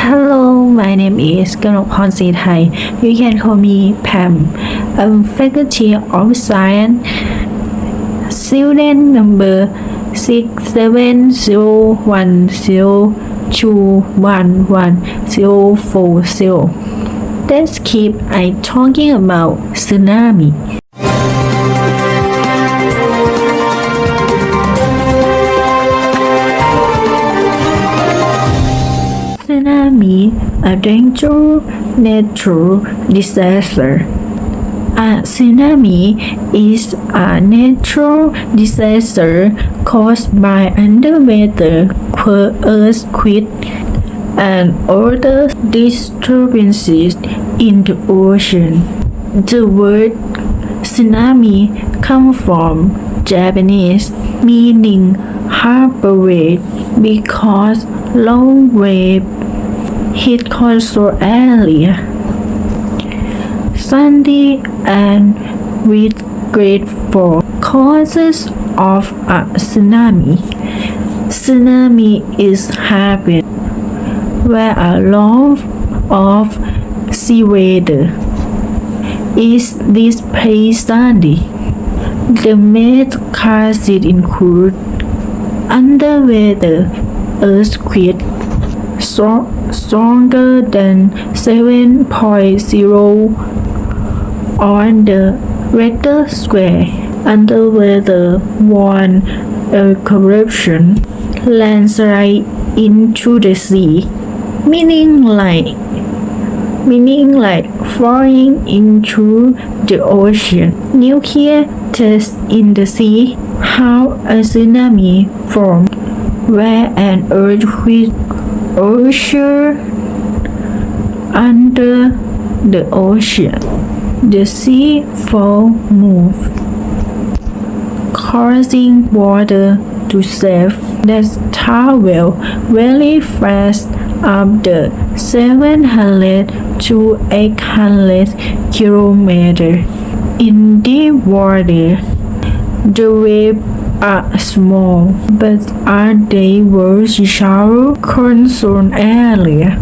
Hello, my name is Ganopon Sithai. You can call me Pam. I'm faculty of science, student number 67010211040. Let's keep I talking about tsunami. Dangerous natural disaster. A tsunami is a natural disaster caused by underwater earthquake and other disturbances in the ocean. The word tsunami comes from Japanese meaning harbor wave because long wave hit coastal area. Sandy and with great force causes of a tsunami. Tsunami is happen where a lot of sea weather is displayed Sandy. The main causes include underwater earthquake so stronger than 7.0 on the Richter square underwater one eruption landslide into the sea. Meaning like meaning like falling into the ocean. Nuclear test in the sea. How a tsunami formed. Where an earthquake occurred under the ocean. The sea fall moved, causing water to surf that travel very fast up the 700 to 800 kilometer in deep water. The waves are small, but are they were shallow concern area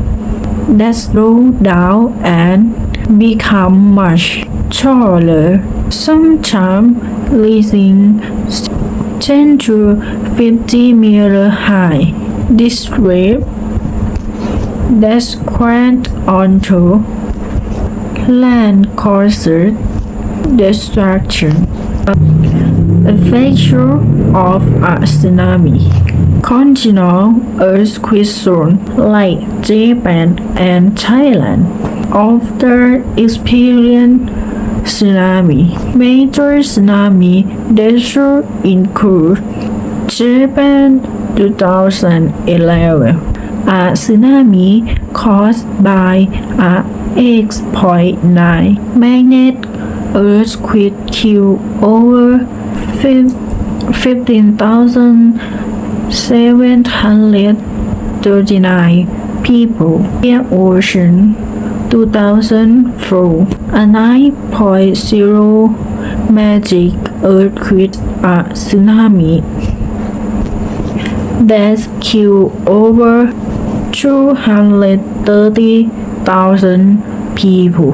that slow down and become much taller, sometimes reaching 10 to 50 meter high. This wave that's quite onto land causes destruction. Effects of a tsunami. Continental earthquake zone like Japan and Thailand often experience tsunami. Major tsunami danger include Japan 2011, a tsunami caused by a 8.9 magnet earthquake killed over 15,739 people. Air Ocean 2004 a 9.0 magic earthquake a tsunami that killed over 230,000 people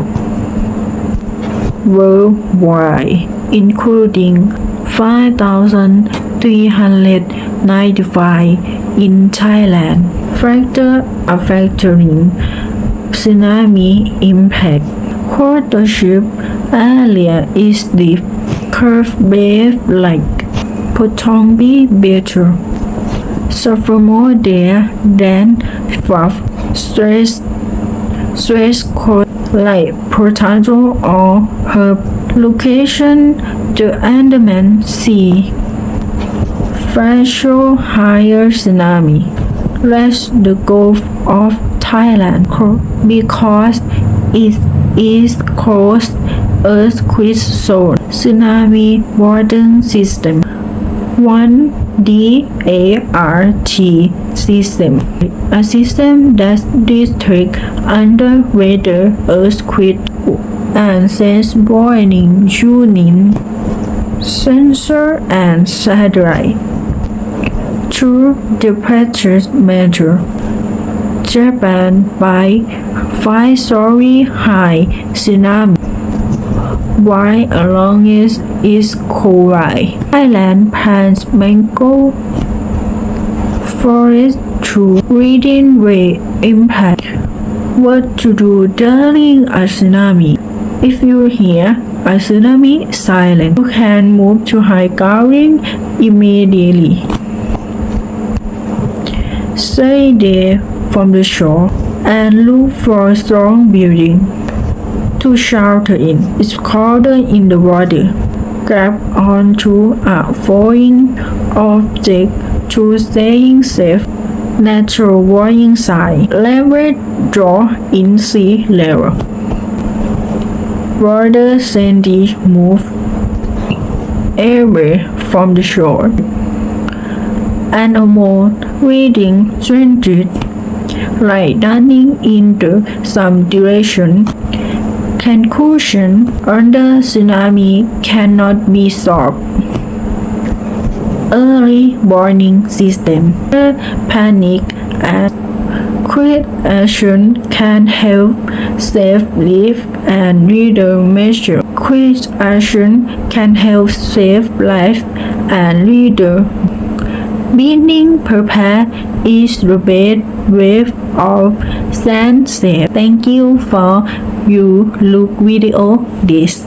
worldwide, including 5,395 in Thailand. Factor affecting tsunami impact. Watershed area is deep, curved wave like Potongbi better. Suffer more there than rough stress stress coast like potato or herb. Location the Andaman Sea. Fracture higher tsunami. Rest the Gulf of Thailand because it is coast earthquake zone tsunami warning system. 1 DART system, a system that detects underwater earthquake and sends warning using sensor and satellite through the pressure meter. Japan by five story high tsunami. Why along is Kauai. Thailand plants mango forest to reading rate impact. What to do during a tsunami? If you hear a tsunami silent, you can move to high ground immediately. Stay there from the shore and look for a strong building to shelter in. It's colder in the water. Grab onto a falling object to staying safe. Natural warning sign. Leverage draw in sea level. Water sandy move away from the shore. and a more reading strange like running into some direction. Conclusion under tsunami cannot be solved. Early warning system. Panic and action can help save life and leader measure. Action can help save life and leader being prepared is the best way of safe. Thank you for you look video this.